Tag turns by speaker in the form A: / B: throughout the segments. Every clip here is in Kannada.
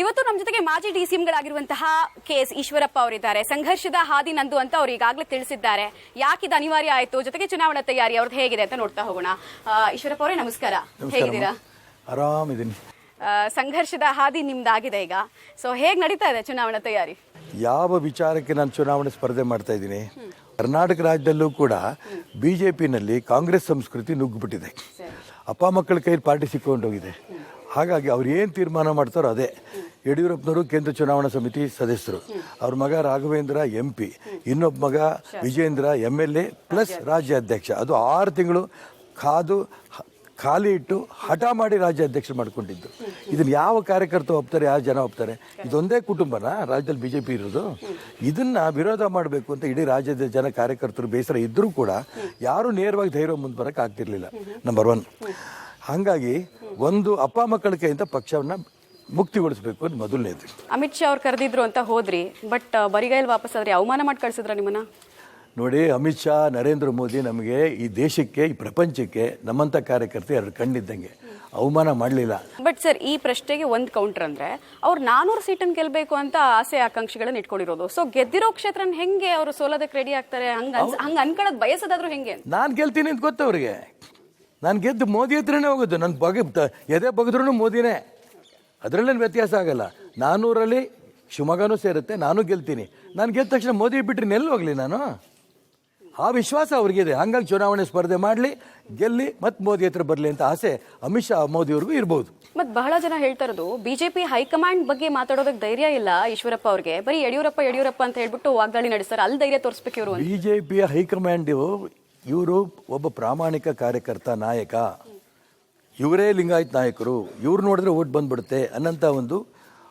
A: ಇವತ್ತು ನಮ್ಮ ಜೊತೆಗೆ ಮಾಜಿ ಡಿಸಿಎಂಗಳಾಗಿರುವಂತಹ ಕೆ ಎಸ್ ಈಶ್ವರಪ್ಪ ಅವರಿದ್ದಾರೆ. ಸಂಘರ್ಷದ ಹಾದಿ ನಂದು ಅಂತ ಅವರು ಈಗಾಗಲೇ ತಿಳಿಸಿದ್ದಾರೆ. ಯಾಕಿದು ಅನಿವಾರ್ಯ ಆಯ್ತು? ಜೊತೆಗೆ ಚುನಾವಣಾ ತಯಾರಿ ಅವ್ರದ್ದು ಹೇಗಿದೆ ಅಂತ ನೋಡ್ತಾ ಹೋಗೋಣ. ಈಶ್ವರಪ್ಪ ಅವರೇ ನಮಸ್ಕಾರ. ಹೇಗಿದ್ದೀರಾ?
B: ಆರಾಮಿದ್ದೀನಿ
A: ಸಂಘರ್ಷದ ಹಾದಿ ನಿಮ್ದಾಗಿದೆ ಈಗ. ಸೊ ಹೇಗೆ ನಡೀತಾ ಇದೆ ಚುನಾವಣಾ ತಯಾರಿ?
B: ಯಾವ ವಿಚಾರಕ್ಕೆ ನಾನು ಚುನಾವಣೆ ಸ್ಪರ್ಧೆ ಮಾಡ್ತಾ ಇದ್ದೀನಿ? ಕರ್ನಾಟಕ ರಾಜ್ಯದಲ್ಲೂ ಕೂಡ ಬಿ ಜೆ ಪಿನಲ್ಲಿ ಕಾಂಗ್ರೆಸ್ ಸಂಸ್ಕೃತಿ ನುಗ್ಗಿಬಿಟ್ಟಿದೆ. ಅಪ್ಪ ಮಕ್ಕಳ ಕೈಯಲ್ಲಿ ಪಾರ್ಟಿ ಸಿಕ್ಕೊಂಡೋಗಿದೆ. ಹಾಗಾಗಿ ಅವ್ರು ಏನು ತೀರ್ಮಾನ ಮಾಡ್ತಾರೋ ಅದೇ. ಯಡಿಯೂರಪ್ಪನವರು ಕೇಂದ್ರ ಚುನಾವಣಾ ಸಮಿತಿ ಸದಸ್ಯರು. ಅವ್ರ ಮಗ ರಾಘವೇಂದ್ರ ಎಂ ಪಿ ಇನ್ನೊಬ್ಬ ಮಗ Vijayendra M L A plus ರಾಜ್ಯ ಅಧ್ಯಕ್ಷ ಅದು ಆರು ತಿಂಗಳು ಕಾದು ಖಾಲಿ ಇಟ್ಟು ಹಠ ಮಾಡಿ ರಾಜ್ಯ ಅಧ್ಯಕ್ಷ ಮಾಡ್ಕೊಂಡಿದ್ದು ಇದನ್ನ ಯಾವ ಕಾರ್ಯಕರ್ತ ಒಪ್ತಾರೆ ಯಾವ ಜನ ಒಪ್ತಾರೆ? ಇದೊಂದೇ ಕುಟುಂಬನ? ರಾಜ್ಯದಲ್ಲಿ ಬಿ ಜೆ ಪಿ ಇರೋದು ಇದನ್ನ ವಿರೋಧ ಮಾಡಬೇಕು ಅಂತ ಇಡೀ ರಾಜ್ಯದ ಜನ ಕಾರ್ಯಕರ್ತರು ಬೇಸರ ಇದ್ದರೂ ಕೂಡ ಯಾರು ನೇರವಾಗಿ ಧೈರ್ಯ ಮುಂದೆ ಬರಕ್ಕೆ ಆಗ್ತಿರ್ಲಿಲ್ಲ. ನಂಬರ್ ಒನ್ ಹಾಗಾಗಿ ಒಂದು ಅಪ್ಪ ಮಕ್ಕಳ ಕೈಯಿಂದ ಪಕ್ಷವನ್ನ ಮುಕ್ತಿಗೊಳಿಸಬೇಕು ಅಂತ ಮೊದಲನೇದು
A: ಅಮಿತ್ ಶಾ ಅವ್ರು ಕರೆದಿದ್ರು ಅಂತ ಹೋದ್ರಿ ಬಟ್ ಬರಿಗೈಲ್ ವಾಪಸ್ ಆದ್ರೆ ಅವಮಾನ ಮಾಡಿ ಕಳ್ಸಿದ್ರ ನಿಮ್ಮನ್ನ?
B: ನೋಡಿ ಅಮಿತ್ ಶಾ ನರೇಂದ್ರ ಮೋದಿ ನಮಗೆ ಈ ದೇಶಕ್ಕೆ ಈ ಪ್ರಪಂಚಕ್ಕೆ ನಮ್ಮಂಥ ಕಾರ್ಯಕರ್ತ ಎರಡು ಕಣ್ಣಿದ್ದಂಗೆ. ಅವಮಾನ ಮಾಡಲಿಲ್ಲ.
A: ಬಟ್ ಸರ್ ಈ ಪ್ರಶ್ನೆಗೆ ಒಂದು ಕೌಂಟರ್ ಅಂದ್ರೆ ಅವ್ರು ನಾನೂರು ಸೀಟನ್ ಗೆಲ್ಬೇಕು ಅಂತ ಆಸೆ ಆಕಾಂಕ್ಷೆಗಳನ್ನ ಇಟ್ಕೊಂಡಿರೋದು. ಸೊ ಗೆದ್ದಿರೋ ಕ್ಷೇತ್ರನ ಹೆಂಗೆ ಅವರು ಸೋಲೋದಕ್ಕೆ ರೆಡಿ ಆಗ್ತಾರೆ? ಹಂಗ ಹಂಗೆ ಅನ್ಕೊಳ್ಳೋದ್ ಬಯಸೋದಾದ್ರೂ ಹೆಂಗೆ?
B: ನಾನು ಗೆಲ್ತೀನಿ ಅಂತ ಗೊತ್ತು ಅವ್ರಿಗೆ. ನಾನು ಗೆದ್ದು ಮೋದಿ ಹತ್ರನೇ ಹೋಗೋದು. ನನ್ನ ಬಗೆ ಎದೆ ಬಗದ್ರೂ ಮೋದಿನೇ. ಅದರಲ್ಲೇನು ವ್ಯತ್ಯಾಸ ಆಗಲ್ಲ. ನಾನೂರಲ್ಲಿ ಶಿವಮೊಗ್ಗನೂ ಸೇರುತ್ತೆ ನಾನು ಗೆಲ್ತೀನಿ. ನಾನು ಗೆದ್ದ ತಕ್ಷಣ ಮೋದಿ ಬಿಟ್ಟರೆ ನೆಲ್ಲು ಹೋಗ್ಲಿ ನಾನು? ಆ ವಿಶ್ವಾಸ ಅವ್ರಿಗಿದೆ. ಹಂಗಾಗಿ ಚುನಾವಣೆ ಸ್ಪರ್ಧೆ ಮಾಡಲಿ ಗೆಲ್ಲಿ ಮತ್ತೆ ಮೋದಿ ಹತ್ರ ಬರಲಿ ಅಂತ ಆಸೆ ಅಮಿತ್ ಶಾ ಮೋದಿಯವ್ರಿಗೂ ಇರ್ಬೋದು.
A: ಮತ್ತೆ ಬಹಳ ಜನ ಹೇಳ್ತಾ ಇರೋದು ಬಿಜೆಪಿ ಹೈಕಮಾಂಡ್ ಬಗ್ಗೆ ಮಾತಾಡೋದಕ್ಕೆ ಧೈರ್ಯ ಇಲ್ಲ ಈಶ್ವರಪ್ಪ ಅವ್ರಿಗೆ. ಬರೀ ಯಡಿಯೂರಪ್ಪ ಯಡಿಯೂರಪ್ಪ ಅಂತ ಹೇಳ್ಬಿಟ್ಟು ವಾಗ್ದಾಳಿ ನಡೆಸ್ತಾರೆ. ಅಲ್ಲಿ ಧೈರ್ಯ ತೋರಿಸ್ಬೇಕು ಇವರು
B: ಬಿಜೆಪಿಯ ಹೈಕಮಾಂಡ್ ಇವರು ಒಬ್ಬ ಪ್ರಾಮಾಣಿಕ ಕಾರ್ಯಕರ್ತ ನಾಯಕ. ಇವರೇ ಲಿಂಗಾಯತ್ ನಾಯಕರು ಇವ್ರು ನೋಡಿದ್ರೆ ಓಟ್ ಬಂದ್ಬಿಡುತ್ತೆ ಅನ್ನಂತ ಒಂದು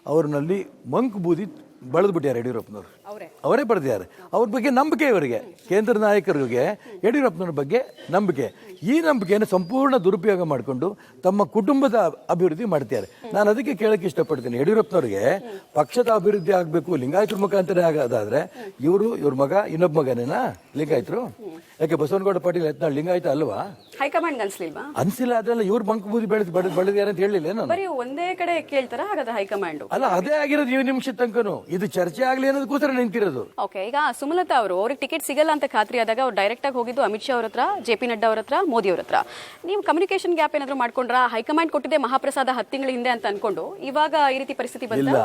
B: ಅವ್ರನ್ನಲ್ಲಿ ಮಂಕ್ ಬೂದಿ ಬೆಳೆದ್ಬಿಟ್ಟಾರೆ ಯಡಿಯೂರಪ್ಪನವರು.
A: ಅವರೇ.
B: ಅವರೇ ಬರೆದಿದ್ದಾರೆ ಅವ್ರ ಬಗ್ಗೆ ನಂಬಿಕೆ ಇವರಿಗೆ. ಕೇಂದ್ರ ನಾಯಕರಿಗೆ ಯಡಿಯೂರಪ್ಪನವ್ರ ಬಗ್ಗೆ ನಂಬಿಕೆ. ಈ ನಂಬಿಕೆಯನ್ನು ಸಂಪೂರ್ಣ ದುರುಪಯೋಗ ಮಾಡಿಕೊಂಡು ತಮ್ಮ ಕುಟುಂಬದ ಅಭಿವೃದ್ಧಿ ಮಾಡ್ತಿದ್ದಾರೆ. ನಾನು ಅದಕ್ಕೆ ಕೇಳಕ್ಕೆ ಇಷ್ಟಪಡ್ತೀನಿ. ಯಡಿಯೂರಪ್ಪನವ್ರಿಗೆ ಪಕ್ಷದ ಅಭಿವೃದ್ಧಿ ಆಗಬೇಕು ಲಿಂಗಾಯತರ ಮುಖಾಂತರ ಆಗೋದಾದರೆ ಇವರು ಇವ್ರ ಮಗ ಇನ್ನೊಬ್ಬ ಮಗನೇನಾ? ಲಿಂಗಾಯತರು? ಯಾಕೆ ಬಸವನಗೌಡ ಪಾಟೀಲ್ ಯತ್ನಾಳ್ ಲಿಂಗಾಯತ ಅಲ್ವಾ?
A: ಹೈಕಮಾಂಡ್ ಅನ್ಸ್ಲಿಲ್ವಾ
B: ಅನ್ಸಿಲ್ಲ ಅದ್ರಲ್ಲ ಇವ್ರ ಬಂಕ್ ಬೂದಿ ಬೆಳೆದು ಬಡ ಬೆಳೆದಿದ್ದಾರೆ ಅಂತ ಹೇಳಿಲ್ಲ ನಾನು?
A: ಬರೀ ಒಂದೇ ಕಡೆ ಕೇಳ್ತಾರ ಹಾಗಾದ್ರೆ ಹೈಕಮಾಂಡ್?
B: ಅಲ್ಲ ಅದೇ ಆಗಿರೋದು ಈ ನಿಮಿಷ ತನಕನು. ಇದು ಚರ್ಚೆ ಆಗ್ಲಿ ಅನ್ನೋದಕ್ಕೋಸ್ಕರ ನಿಂತಿರೋದು.
A: ಓಕೆ ಈಗ ಸುಮಲತಾ ಅವರು ಅವ್ರಿಗೆ ಟಿಕೆಟ್ ಸಿಗಲ್ಲ ಅಂತ ಖಾತ್ರಿ ಆದಾಗ ಅವ್ರು ಡೈರೆಕ್ಟ್ ಆಗಿ ಹೋಗಿದ್ದು ಅಮಿತ್ ಶಾ ಅವ್ರ ಹತ್ರ ಜೆ ಪಿ ನಡ್ಡಾ ಅವ್ರ ಹತ್ರ ಮೋದಿ ಅವ್ರ ಹತ್ರ. ನೀವು ಕಮ್ಯುನಿಕೇಶನ್ ಗ್ಯಾಪ್ ಏನಾದ್ರು ಮಾಡ್ಕೊಂಡ್ರ? ಹೈಕಮಾಂಡ್ ಕೊಟ್ಟಿದೆ ಮಹಾಪ್ರಸಾದ ಹತ್ತು ತಿಂಗಳ ಹಿಂದೆ ಅಂತ ಅನ್ಕೊಂಡು ಇವಾಗ ಈ ರೀತಿ ಪರಿಸ್ಥಿತಿ ಬಂದ
B: ಇಲ್ಲ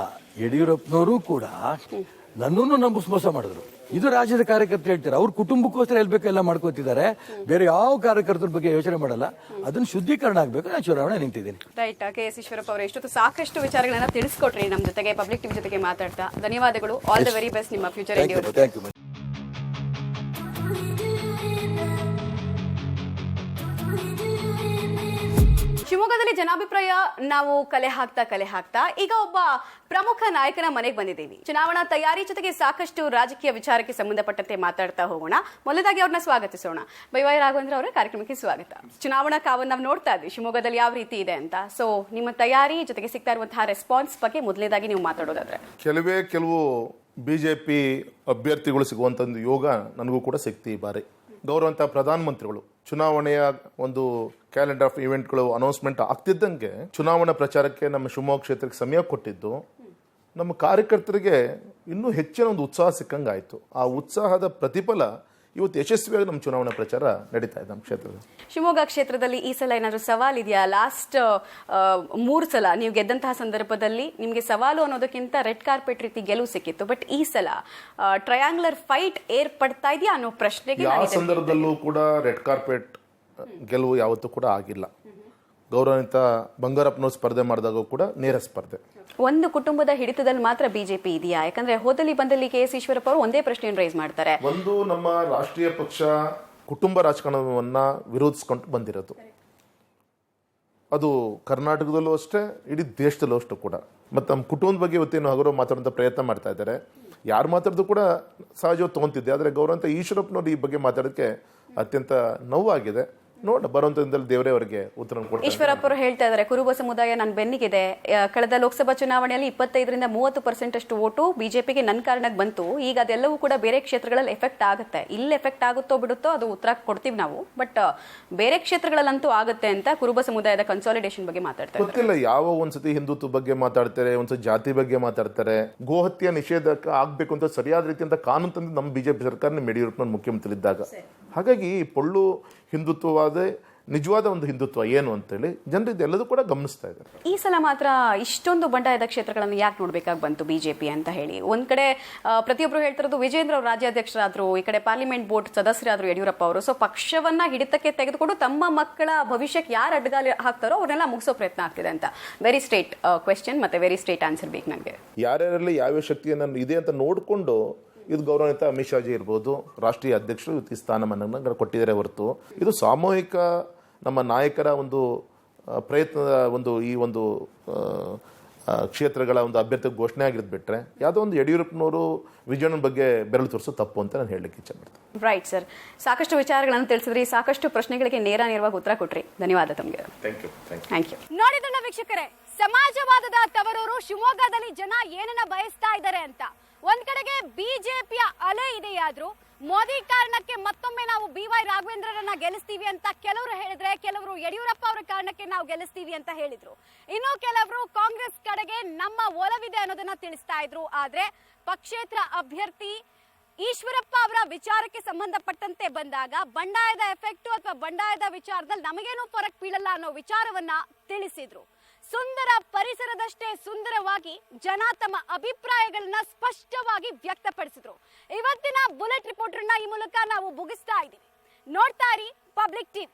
B: ಯಡಿಯೂರಪ್ಪನವರು ಕೂಡ ನನ್ನನ್ನು ನಂಬಿಸ್ ಮೋಸ ಮಾಡಿದ್ರು. ಇದು ರಾಜ್ಯದ ಕಾರ್ಯಕರ್ತರು ಹೇಳ್ತಾರೆ. ಅವ್ರ ಕುಟುಂಬಕ್ಕೋಸ್ಕರ ಎಲ್ಲ ಮಾಡ್ಕೋತಿದ್ದಾರೆ. ಬೇರೆ ಯಾವ ಕಾರ್ಯಕರ್ತರ ಬಗ್ಗೆ ಯೋಚನೆ ಮಾಡಲ್ಲ. ಅದನ್ನ ಶುದ್ಧೀಕರಣ ಆಗ್ಬೇಕು. ನಾನು ಚುನಾವಣೆ ನಿಂತಿದ್ದೀನಿ.
A: ರೈಟ್. ಕೆ ಎಸ್ ಈಶ್ವರಪ್ಪ ಅವರು ಎಷ್ಟೊತ್ತು ಸಾಕಷ್ಟು ವಿಚಾರಗಳನ್ನ ತಿಳಿಸ್ಕೊಟ್ರಿ. ನಮ್ಮ ಜೊತೆಗೆ ಪಬ್ಲಿಕ್ ಟಿವಿ ಜೊತೆಗೆ ಮಾತಾಡ್ತಾ. ಧನ್ಯವಾದಗಳು. ಆಲ್ ದ ವೆರಿ ಬೆಸ್ಟ್ ನಿಮ್ಮ ಫ್ಯೂಚರ್
B: ಥ್ಯಾಂಕ್ ಯು
A: ಶಿವಮೊಗ್ಗದಲ್ಲಿ ಜನಾಭಿಪ್ರಾಯ, ನಾವು ಕಲೆ ಹಾಕ್ತಾ ಕಲೆ ಹಾಕ್ತಾ, ಈಗ ಒಬ್ಬ ಪ್ರಮುಖ ನಾಯಕನ ಮನೆಗೆ ಬಂದಿದ್ದೀವಿ. ಚುನಾವಣಾ ತಯಾರಿ ಜೊತೆಗೆ ಸಾಕಷ್ಟು ರಾಜಕೀಯ ವಿಚಾರಕ್ಕೆ ಸಂಬಂಧಪಟ್ಟಂತೆ ಮಾತಾಡ್ತಾ ಹೋಗೋಣ. ಮೊದಲಾಗಿ ಅವ್ರನ್ನ ಸ್ವಾಗತಿಸೋಣ. ಬೈವಾಯ ರಾಘವೇಂದ್ರ ಅವರ ಕಾರ್ಯಕ್ರಮಕ್ಕೆ ಸ್ವಾಗತ. ಚುನಾವಣಾ ಕಾವನ್ನು ನಾವು ನೋಡ್ತಾ ಇದ್ವಿ, ಶಿವಮೊಗ್ಗದಲ್ಲಿ ಯಾವ ರೀತಿ ಇದೆ ಅಂತ. ಸೊ ನಿಮ್ಮ ತಯಾರಿ ಜೊತೆಗೆ ಸಿಗ್ತಾ ಇರುವಂತಹ ರೆಸ್ಪಾನ್ಸ್ ಬಗ್ಗೆ ಮೊದಲನೇದಾಗಿ ನೀವು ಮಾತಾಡೋದಾದ್ರೆ.
C: ಕೆಲವೇ, ಕೆಲವು ಬಿ ಜೆ ಪಿ ಅಭ್ಯರ್ಥಿಗಳು ಸಿಗುವಂತ ಒಂದು ಯೋಗ ನನಗೂ ಕೂಡ ಸಿಕ್ತಿ ಬಾರಿ. ಗೌರವಂತ ಪ್ರಧಾನಮಂತ್ರಿಗಳು ಚುನಾವಣೆಯ ಒಂದು ಕ್ಯಾಲೆಂಡರ್ ಆಫ್ ಇವೆಂಟ್ಗಳು ಅನೌನ್ಸ್ಮೆಂಟ್ ಆಗ್ತಿದ್ದಂಗೆ ಚುನಾವಣಾ ಪ್ರಚಾರಕ್ಕೆ ನಮ್ಮ ಶಿವಮೊಗ್ಗ ಕ್ಷೇತ್ರಕ್ಕೆ ಸಮಯ ಕೊಟ್ಟಿದ್ದು, ನಮ್ಮ ಕಾರ್ಯಕರ್ತರಿಗೆ ಇನ್ನೂ ಹೆಚ್ಚಿನ ಒಂದು ಉತ್ಸಾಹ ಸಿಕ್ಕಂಗಾಯಿತು. ಆ ಉತ್ಸಾಹದ ಪ್ರತಿಫಲ ಇವತ್ತು ಯಶಸ್ವಿಯಾಗಿ ನಮ್ಮ ಚುನಾವಣಾ ಪ್ರಚಾರ ನಡೀತಾ ಇದೆ ನಮ್ಮ ಕ್ಷೇತ್ರದಲ್ಲಿ. ಶಿವಮೊಗ್ಗ
A: ಕ್ಷೇತ್ರದಲ್ಲಿ ಈ ಸಲ ಏನಾದರೂ ಸವಾಲ್ ಇದೆಯಾ? ಲಾಸ್ಟ್ ಮೂರು ಸಲ ನೀವು ಗೆದ್ದಂತಹ ಸಂದರ್ಭದಲ್ಲಿ ನಿಮಗೆ ಸವಾಲು ಅನ್ನೋದಕ್ಕಿಂತ ರೆಡ್ ಕಾರ್ಪೆಟ್ ರೀತಿ ಗೆಲುವು ಸಿಕ್ಕಿತ್ತು. ಬಟ್ ಈ ಸಲ ಟ್ರಯಾಂಗ್ಲರ್ ಫೈಟ್ ಏರ್ಪಡ್ತಾ ಇದೆಯಾ ಅನ್ನೋ ಪ್ರಶ್ನೆಗೆ
C: ಯಾವ ಸಂದರ್ಭದಲ್ಲೂ ಕೂಡ ರೆಡ್ ಕಾರ್ಪೆಟ್ ಗೆಲುವು ಯಾವತ್ತೂ ಕೂಡ ಆಗಿಲ್ಲ. ಗೌರವಾನ್ವಿತ ಬಂಗಾರಪ್ಪನವ್ರು ಸ್ಪರ್ಧೆ ಮಾಡಿದಾಗ ಕೂಡ ನೇರ ಸ್ಪರ್ಧೆ.
A: ಒಂದು ಕುಟುಂಬದ ಹಿಡಿತದಲ್ಲಿ ಮಾತ್ರ ಬಿಜೆಪಿ ಇದೆಯಾ? ಯಾಕಂದ್ರೆ ಹೋದಲ್ಲಿ ಬಂದಲ್ಲಿ ಕೆ ಎಸ್ ಈಶ್ವರಪ್ಪ ಅವರು ಒಂದೇ ಪ್ರಶ್ನೆಯನ್ನು ರೈಸ್ ಮಾಡ್ತಾರೆ.
C: ಒಂದು ನಮ್ಮ ರಾಷ್ಟ್ರೀಯ ಪಕ್ಷ ಕುಟುಂಬ ರಾಜಕಾರಣವನ್ನ ವಿರೋಧಿಸ್ಕೊಂಡು ಬಂದಿರೋದು. ಅದು ಕರ್ನಾಟಕದಲ್ಲೂ ಅಷ್ಟೇ ಇಡೀ ದೇಶದಲ್ಲೂ ಅಷ್ಟು ಕೂಡ. ಮತ್ತು ನಮ್ಮ ಕುಟುಂಬದ ಬಗ್ಗೆ ಇವತ್ತೇನು ಹಗರು ಮಾತಾಡೋಂಥ ಪ್ರಯತ್ನ ಮಾಡ್ತಾ ಇದ್ದಾರೆ. ಯಾರು ಮಾತಾಡೋದು ಕೂಡ ಸಹಜವಾಗಿ ತೊಗೊಂತಿದ್ದೆ ಆದರೆ ಗೌರವಂತ ಈಶ್ವರಪ್ಪನವ್ರು ಈ ಬಗ್ಗೆ ಮಾತಾಡೋಕ್ಕೆ ಅತ್ಯಂತ ನೋವಾಗಿದೆ. ನೋಡ ಬರುವಂತ ದಿನದಲ್ಲಿ ದೇವರೇ ಅವರಿಗೆ ಉತ್ತರ ಕೊಡ್ತಾರೆ.
A: ಈಶ್ವರಪ್ಪ ಅವರು ಹೇಳ್ತಾ ಇದ್ದಾರೆ ಕುರುಬ ಸಮುದಾಯ ನನ್ನ ಬೆನ್ನಿಗಿದೆ. ಆ, ಕಳೆದ ಲೋಕಸಭಾ ಚುನಾವಣೆಯಲ್ಲಿ ಇಪ್ಪತ್ತೈದರಿಂದ ಮೂವತ್ತು ಪರ್ಸೆಂಟ್ ಅಷ್ಟು ಓಟು ಬಿಜೆಪಿಗೆ ನನ್ನ ಕಾರಣಕ್ಕೆ ಬಂತು. ಈಗ ಅದೆಲ್ಲವೂ ಕೂಡ ಬೇರೆ ಕ್ಷೇತ್ರಗಳಲ್ಲಿ ಎಫೆಕ್ಟ್ ಆಗುತ್ತೆ. ಇಲ್ಲಿ ಎಫೆಕ್ಟ್ ಆಗುತ್ತೋ ಬಿಡುತ್ತೋ ಅದು ಉತ್ತರ ಕೊಡ್ತೀವಿ ನಾವು. ಬಟ್ ಬೇರೆ ಕ್ಷೇತ್ರಗಳಲ್ಲಂತೂ ಆಗುತ್ತೆ ಅಂತ ಕುರುಬ ಸಮುದಾಯದ ಕನ್ಸಾಲಿಡೇಷನ್ ಬಗ್ಗೆ ಮಾತಾಡ್ತಾರೆ
C: ಗೊತ್ತಿಲ್ಲ ಯಾವ ಒಂದ್ಸತಿ ಹಿಂದುತ್ವ ಬಗ್ಗೆ ಮಾತಾಡ್ತಾರೆ ಒಂದ್ಸತಿ ಜಾತಿ ಬಗ್ಗೆ ಮಾತಾಡ್ತಾರೆ. ಗೋಹತ್ಯೆ ನಿಷೇಧಕ್ಕೆ ಆಗ್ಬೇಕು ಅಂತ ಸರಿಯಾದ ರೀತಿಯಿಂದ ಕಾನೂನು ತಂದು ನಮ್ಮ ಬಿಜೆಪಿ ಸರ್ಕಾರ ಯಡಿಯೂರಪ್ಪನ ಮುಖ್ಯಮಂತ್ರಿ ಇದ್ದಾಗ ಹಾಗಾಗಿ ಪೊಳ್ಳು ಹಿಂದುತ್ವವಾದ ನಿಜವಾದ ಒಂದು ಹಿಂದುತ್ವ ಏನು ಅಂತೇಳಿ ಜನರು ಇದೆಲ್ಲದೂ ಕೂಡ ಗಮನಿಸ್ತಾ ಇದ್ದಾರೆ.
A: ಈ ಸಲ ಮಾತ್ರ ಇಷ್ಟೊಂದು ಬಂಡಾಯದ ಕ್ಷೇತ್ರಗಳನ್ನು ಯಾಕೆ ನೋಡಬೇಕಾಗಿ ಬಂತು ಬಿಜೆಪಿ ಅಂತ ಹೇಳಿ? ಒಂದ್ ಕಡೆ ಪ್ರತಿಯೊಬ್ಬರು ಪ್ರತಿಯೊಬ್ರು ಹೇಳ್ತಿರೋದು ವಿಜೇಂದ್ರ ಅವರು ರಾಜ್ಯಾಧ್ಯಕ್ಷರಾದ್ರು ಈ ಕಡೆ ಪಾರ್ಲಿಮೆಂಟ್ ಬೋರ್ಡ್ ಸದಸ್ಯರಾದ್ರು ಯಡಿಯೂರಪ್ಪ ಅವರು. ಸೊ ಪಕ್ಷವನ್ನ ಹಿಡಿತಕ್ಕೆ ತೆಗೆದುಕೊಂಡು ತಮ್ಮ ಮಕ್ಕಳ ಭವಿಷ್ಯಕ್ಕೆ ಯಾರು ಅಡ್ಡಗಾಲಿ ಹಾಕ್ತಾರೋ ಅವ್ರನ್ನೆಲ್ಲ ಮುಗಿಸೋ ಪ್ರಯತ್ನ ಆಗ್ತಿದೆ ಅಂತ. ವೆರಿ ಸ್ಟ್ರೇಟ್ ಕ್ವೆಶ್ಚನ್ ಮತ್ತೆ ವೆರಿ ಸ್ಟ್ರೇಟ್ ಆನ್ಸರ್ ಬೇಕು ನನಗೆ.
C: ಯಾರ್ಯಾರಲ್ಲಿ ಯಾವ್ಯಾವ ಶಕ್ತಿಯನ್ನು ಇದೆ ಅಂತ ನೋಡಿಕೊಂಡು ಇದು ಗೌರವಾನ್ವಿತ ಅಮಿತ್ ಶಾಜಿ ಇರ್ಬೋದು ರಾಷ್ಟ್ರೀಯ ಅಧ್ಯಕ್ಷರು ಈ ಸ್ಥಾನಮಾನಗಳನ್ನು ಕೊಟ್ಟಿದ್ದಾರೆ ಹೊರತು. ಇದು ಸಾಮೂಹಿಕ ನಮ್ಮ ನಾಯಕರ ಒಂದು ಪ್ರಯತ್ನದ ಒಂದು ಈ ಒಂದು ಕ್ಷೇತ್ರಗಳ ಒಂದು ಅಭ್ಯರ್ಥಿ ಘೋಷಣೆ ಆಗಿರೋದು ಬಿಟ್ಟರೆ ಯಾವುದೋ ಒಂದು ಯಡಿಯೂರಪ್ಪನವರು ವಿಜಯನ ಬಗ್ಗೆ ಬೆರಳು ತೋರಿಸೋ ತಪ್ಪು ಅಂತ ನಾನು ಹೇಳಲಿಕ್ಕೆ ಇಚ್ಛೆ ಮಾಡ್ತೀನಿ
A: ರೈಟ್ ಸರ್ ಸಾಕಷ್ಟು ವಿಚಾರಗಳನ್ನು ತಿಳಿಸಿದ್ರಿ ಸಾಕಷ್ಟು ಪ್ರಶ್ನೆಗಳಿಗೆ ನೇರ ನೇರವಾಗಿ ಉತ್ತರ ಕೊಟ್ರಿ. ಧನ್ಯವಾದ ತಮಗೆ.
C: ಥ್ಯಾಂಕ್ ಯು
A: ಥ್ಯಾಂಕ್ ಯು
D: ನೋಡಿದ್ರಲ್ಲ ವೀಕ್ಷಕರೇ ಸಮಾಜವಾದದ ತವರೂರು ಶಿವಮೊಗ್ಗದಲ್ಲಿ ಜನ ಏನನ್ನ ಬಯಸ್ತಾ ಇದ್ದಾರೆ ಅಂತ. ಒಂದ್ ಕಡೆಗೆ ಬಿಜೆಪಿಯ ಅಲೆ ಇದೆಯಾದ್ರೂ ಮೋದಿ ಕಾರಣಕ್ಕೆ ಮತ್ತೊಮ್ಮೆ ನಾವು ಬಿ ವೈ ರಾಘವೇಂದ್ರರನ್ನ ಗೆಲ್ಲಿಸ್ತೀವಿ ಅಂತ ಕೆಲವರು ಹೇಳಿದ್ರೆ ಕೆಲವರು ಯಡಿಯೂರಪ್ಪ ಅವರ ಕಾರಣಕ್ಕೆ ನಾವು ಗೆಲ್ಲಿಸ್ತೀವಿ ಅಂತ ಹೇಳಿದ್ರು. ಇನ್ನು ಕೆಲವರು ಕಾಂಗ್ರೆಸ್ ಕಡೆಗೆ ನಮ್ಮ ಒಲವಿದೆ ಅನ್ನೋದನ್ನ ತಿಳಿಸ್ತಾ ಇದ್ರು. ಆದ್ರೆ ಪಕ್ಷೇತರ ಅಭ್ಯರ್ಥಿ ಈಶ್ವರಪ್ಪ ಅವರ ವಿಚಾರಕ್ಕೆ ಸಂಬಂಧಪಟ್ಟಂತೆ ಬಂದಾಗ ಬಂಡಾಯದ ಎಫೆಕ್ಟ್ ಅಥವಾ ಬಂಡಾಯದ ವಿಚಾರದಲ್ಲಿ ನಮಗೇನು ಫರಕ್ ಬೀಳಲ್ಲ ಅನ್ನೋ ವಿಚಾರವನ್ನ ತಿಳಿಸಿದ್ರು. ಸುಂದರ ಪರಿಸರದಷ್ಟೇ ಸುಂದರವಾಗಿ ಜನ ತಮ್ಮ ಅಭಿಪ್ರಾಯಗಳನ್ನ ಸ್ಪಷ್ಟವಾಗಿ ವ್ಯಕ್ತಪಡಿಸಿದ್ರು. ಇವತ್ತಿನ ಬುಲೆಟ್ ರಿಪೋರ್ಟರ್ನ ಈ ಮೂಲಕ ನಾವು ಮುಗಿಸ್ತಾ ಇದ್ದೀವಿ. ನೋಡ್ತಾ ಇರಿ ಪಬ್ಲಿಕ್ ಟಿವಿ.